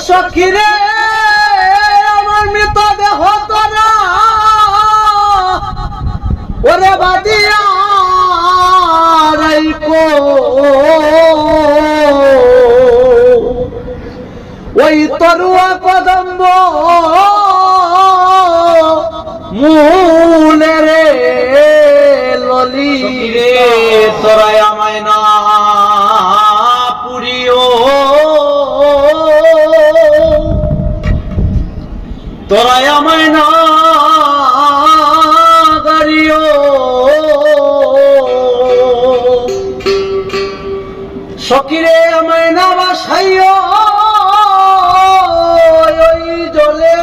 সখী রে আমার মৃত দেহ তোরা ওরে বাদিয়া ওই তরুয়া কদম্ব মূলে রে ললি রে তোরাই আমায় না তোরাই আমায় না গাড়িও সকিরে আমায় না বাসাইও জলে।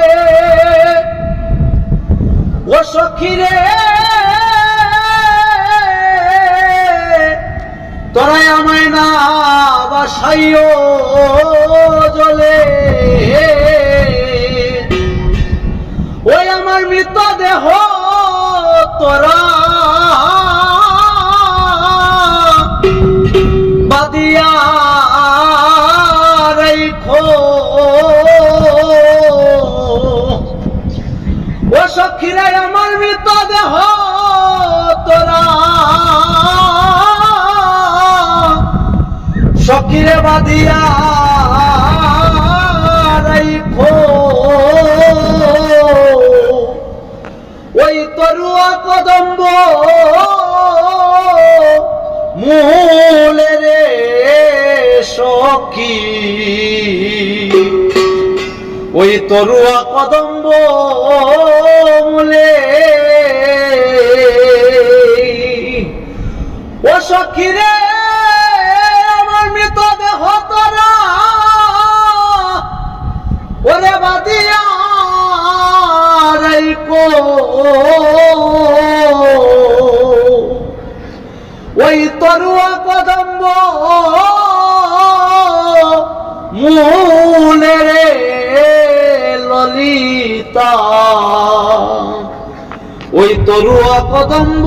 ও সখিরে তোরাই আমায় না বাসাইও জলে। ও সখীরা আমার মৃত দেহ তোরা। সখীরে রাইখো। ওই তরুয়া কদম্ব সখী ওই তরুয়া কদম্ব মূলে। ও সখী রে আমার মৃত দেহ তোরা। ওরে বাদিয়া রাইকো। ললিতা ওই তরুয়া কদম্ব।